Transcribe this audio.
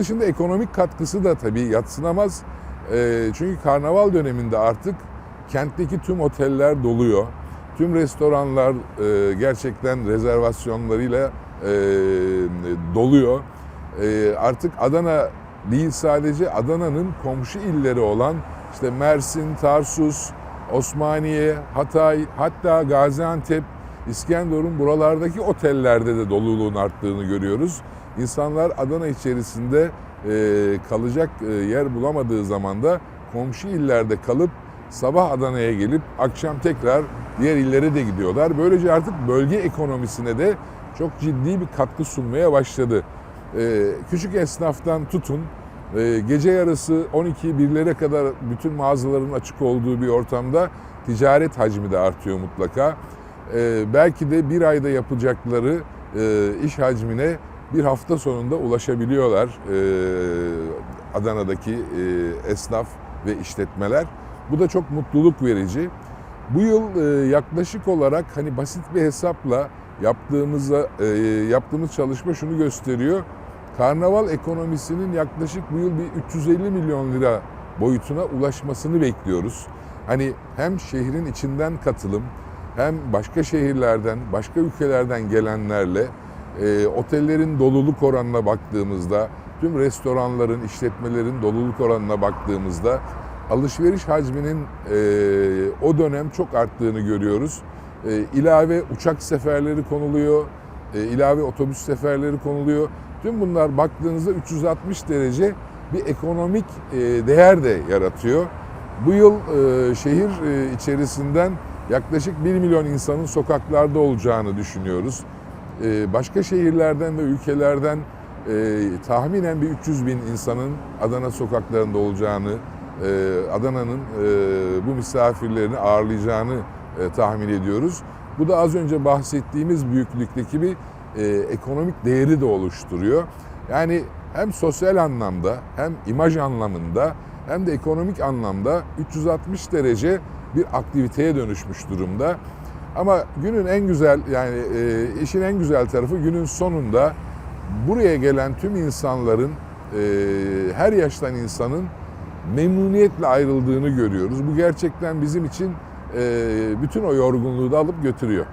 dışında ekonomik katkısı da tabii yatsınamaz. Ee, çünkü karnaval döneminde artık kentteki tüm oteller doluyor. Tüm restoranlar e, gerçekten rezervasyonlarıyla e, doluyor. E, artık Adana değil sadece Adana'nın komşu illeri olan işte Mersin, Tarsus, Osmaniye, Hatay, hatta Gaziantep, İskenderun buralardaki otellerde de doluluğun arttığını görüyoruz. İnsanlar Adana içerisinde e, kalacak e, yer bulamadığı zaman da komşu illerde kalıp sabah Adana'ya gelip akşam tekrar diğer illere de gidiyorlar. Böylece artık bölge ekonomisine de çok ciddi bir katkı sunmaya başladı. E, küçük esnaftan tutun e, gece yarısı 12-1'lere kadar bütün mağazaların açık olduğu bir ortamda ticaret hacmi de artıyor mutlaka. E, belki de bir ayda yapacakları e, iş hacmine bir hafta sonunda ulaşabiliyorlar e, Adana'daki e, esnaf ve işletmeler. Bu da çok mutluluk verici. Bu yıl e, yaklaşık olarak hani basit bir hesapla yaptığımızda e, yaptığımız çalışma şunu gösteriyor. Karnaval ekonomisinin yaklaşık bu yıl bir 350 milyon lira boyutuna ulaşmasını bekliyoruz. Hani hem şehrin içinden katılım hem başka şehirlerden, başka ülkelerden gelenlerle e, otellerin doluluk oranına baktığımızda, tüm restoranların, işletmelerin doluluk oranına baktığımızda alışveriş hacminin e, o dönem çok arttığını görüyoruz. E, ilave uçak seferleri konuluyor, e, ilave otobüs seferleri konuluyor. Tüm bunlar baktığınızda 360 derece bir ekonomik e, değer de yaratıyor. Bu yıl e, şehir e, içerisinden yaklaşık 1 milyon insanın sokaklarda olacağını düşünüyoruz. E, başka şehirlerden ve ülkelerden e, tahminen bir 300 bin insanın Adana sokaklarında olacağını, e, Adana'nın e, bu misafirlerini ağırlayacağını tahmin ediyoruz. Bu da az önce bahsettiğimiz büyüklükteki bir ekonomik değeri de oluşturuyor. Yani hem sosyal anlamda hem imaj anlamında hem de ekonomik anlamda 360 derece bir aktiviteye dönüşmüş durumda. Ama günün en güzel yani e, işin en güzel tarafı günün sonunda buraya gelen tüm insanların e, her yaştan insanın memnuniyetle ayrıldığını görüyoruz. Bu gerçekten bizim için e, bütün o yorgunluğu da alıp götürüyor.